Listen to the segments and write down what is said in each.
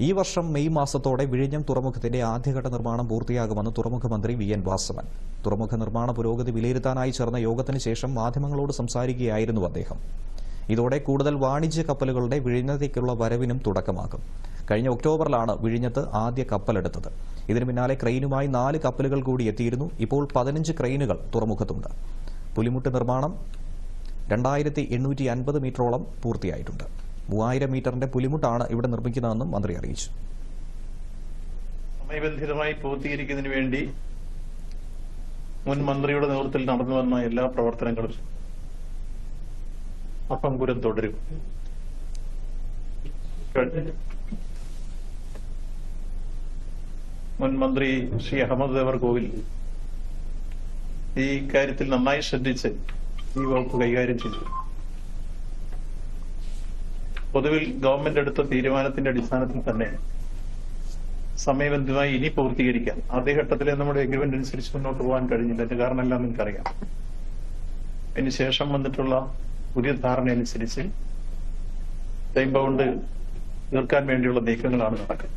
ഈ വർഷം മെയ് മാസത്തോടെ വിഴിഞ്ഞം തുറമുഖത്തിന്റെ ആദ്യഘട്ട നിർമ്മാണം പൂർത്തിയാകുമെന്ന് തുറമുഖ മന്ത്രി വി എൻ വാസവൻ. തുറമുഖ നിർമ്മാണ പുരോഗതി വിലയിരുത്താനായി ചേർന്ന യോഗത്തിന് ശേഷം മാധ്യമങ്ങളോട് സംസാരിക്കുകയായിരുന്നു അദ്ദേഹം. ഇതോടെ കൂടുതൽ വാണിജ്യ കപ്പലുകളുടെ വിഴിഞ്ഞത്തേക്കുള്ള വരവിനും തുടക്കമാകും. കഴിഞ്ഞ ഒക്ടോബറിലാണ് വിഴിഞ്ഞത്ത് ആദ്യ കപ്പലെടുത്തത്. ഇതിനു പിന്നാലെ ക്രെയിനുമായി നാല് കപ്പലുകൾ കൂടി എത്തിയിരുന്നു. ഇപ്പോൾ പതിനഞ്ച് ക്രെയിനുകൾ തുറമുഖത്തുണ്ട്. പുലിമുട്ട് നിർമ്മാണം രണ്ടായിരത്തി എണ്ണൂറ്റി അൻപത് മീറ്ററോളം പൂർത്തിയായിട്ടുണ്ട്. മൂവായിരം മീറ്ററിന്റെ പുലിമുട്ടാണ് ഇവിടെ നിർമ്മിക്കുന്നതെന്നും മന്ത്രി അറിയിച്ചു. സമയബന്ധിതമായി പൂർത്തീകരിക്കുന്നതിന് വേണ്ടി മുൻ മന്ത്രിയുടെ നേതൃത്വത്തിൽ നടന്നു വന്ന എല്ലാ പ്രവർത്തനങ്ങളും അപ്പങ്കുരം തുടരും. മുൻ മന്ത്രി ശ്രീ അഹമ്മദ് ദേവർ കോവിൽ ഈ കാര്യത്തിൽ നന്നായി ശ്രദ്ധിച്ച് ഈ വകുപ്പ് കൈകാര്യം ചെയ്തു. പൊതുവിൽ ഗവൺമെന്റ് എടുത്ത തീരുമാനത്തിന്റെ അടിസ്ഥാനത്തിൽ തന്നെ സമയബന്ധിതമായി ഇനി പൂർത്തീകരിക്കാം. ആദ്യഘട്ടത്തിലെ നമ്മുടെ എഗ്രിമെന്റ് അനുസരിച്ച് മുന്നോട്ട് പോകാൻ കഴിഞ്ഞില്ല. അതിന്റെ കാരണം എല്ലാം നിങ്ങൾക്കറിയാം. അതിന് ശേഷം വന്നിട്ടുള്ള പുതിയ ധാരണ അനുസരിച്ച് ടൈം ബൗണ്ട് തീർക്കാൻ വേണ്ടിയുള്ള നീക്കങ്ങളാണ് നടക്കുന്നത്.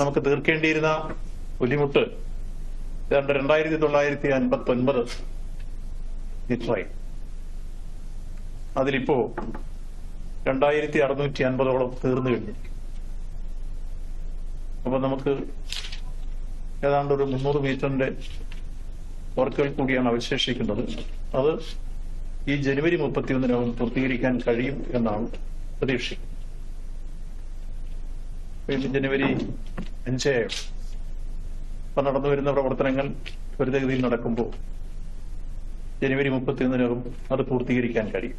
നമുക്ക് തീർക്കേണ്ടിയിരുന്ന ബുദ്ധിമുട്ട് ഏതാണ്ട് രണ്ടായിരത്തി തൊള്ളായിരത്തി അൻപത്തി ഒൻപത് അതിലിപ്പോ രണ്ടായിരത്തി അറുന്നൂറ്റി അൻപതോളം തീർന്നു കഴിഞ്ഞിരിക്കും അപ്പൊ നമുക്ക് ഏതാണ്ട് ഒരു മുന്നൂറ് മീറ്ററിന്റെ വർക്കുകൾ കൂടിയാണ് അവശേഷിക്കുന്നത്. അത് ഈ ജനുവരി മുപ്പത്തിയൊന്നിനകം പൂർത്തീകരിക്കാൻ കഴിയും എന്നാണ് പ്രതീക്ഷിക്കുന്നത്. ജനുവരി അഞ്ച്. ഇപ്പൊ നടന്നു വരുന്ന പ്രവർത്തനങ്ങൾ ത്വരിതഗതിയിൽ നടക്കുമ്പോൾ ജനുവരി മുപ്പത്തിയൊന്നിനകം അത് പൂർത്തീകരിക്കാൻ കഴിയും.